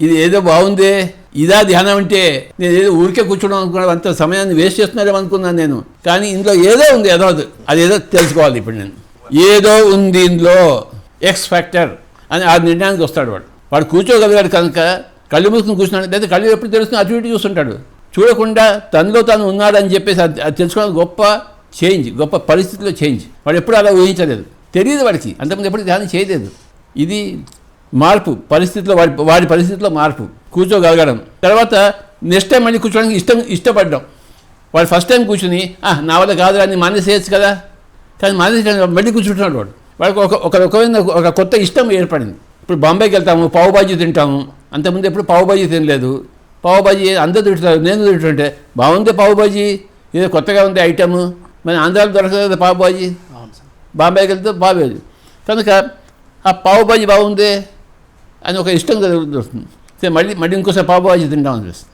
ఇది ఏదో బాగుంది ఇదా ధ్యానం అంటే నేను ఏదో ఊరికే కూర్చోడం అనుకున్నాను అంత సమయాన్ని వేస్ట్ చేస్తున్నారేమో అనుకున్నాను నేను. కానీ ఇందులో ఏదో ఉంది ఏదో అది అదేదో తెలుసుకోవాలి ఇప్పుడు నేను. ఏదో ఉంది ఇందులో ఎక్స్ ఫ్యాక్టర్ అని ఆ నిర్ణయానికి వస్తాడు వాడు. వాడు కూర్చోగలిగాడు కనుక కళ్ళు మూసుకుని కూర్చున్నాడు లేదా కళ్ళు ఎప్పుడు తెలుస్తుంది అటు ఇటు చూస్తుంటాడు. చూడకుండా తనలో తాను ఉన్నాడని చెప్పేసి అది అది తెలుసుకోవడం గొప్ప చేంజ్ గొప్ప పరిస్థితిలో చేంజ్. వాడు ఎప్పుడు అలా ఊహించలేదు. తెలియదు వాడికి. అంతకుముందు ఎప్పుడు ధ్యానం చేయలేదు. ఇది మార్పు పరిస్థితిలో వాడి వాడి పరిస్థితిలో మార్పు కూర్చోగలగడం. తర్వాత నెక్స్ట్ టైం మళ్ళీ కూర్చోడానికి ఇష్టం ఇష్టపడ్డాం. వాడు ఫస్ట్ టైం కూర్చుని "ఆ, నా వల్ల కాదు అని మానేసేయచ్చు కదా. కానీ మానేసి మళ్ళీ కూర్చుంటున్నాడు వాడు. వాడికి ఒక ఒక రకమైన ఒక కొత్త ఇష్టం ఏర్పడింది. ఇప్పుడు బాంబేకి వెళ్తాము పావు బాజీ తింటాము. అంతకుముందు ఎప్పుడు పావు బాజీ తినలేదు. పావు బాజీ అందరూ తింటున్నారు నేను తింటుంటే బాగుంది పావు బాజీ? ఏదో కొత్తగా ఉంది ఐటమ్. మన ఆంధ్రాలో దొరకదు కదా పావు బాజీ? అవును సార్. బాంబేకి వెళ్తే బాగోదు కనుక ఆ పావు బాజీ బాగుంది? అని ఒక ఇష్టం కలుగుతుంది. మళ్ళీ మళ్ళీ ఇంకోసారి పావు బాజీ తింటాం అనిపిస్తుంది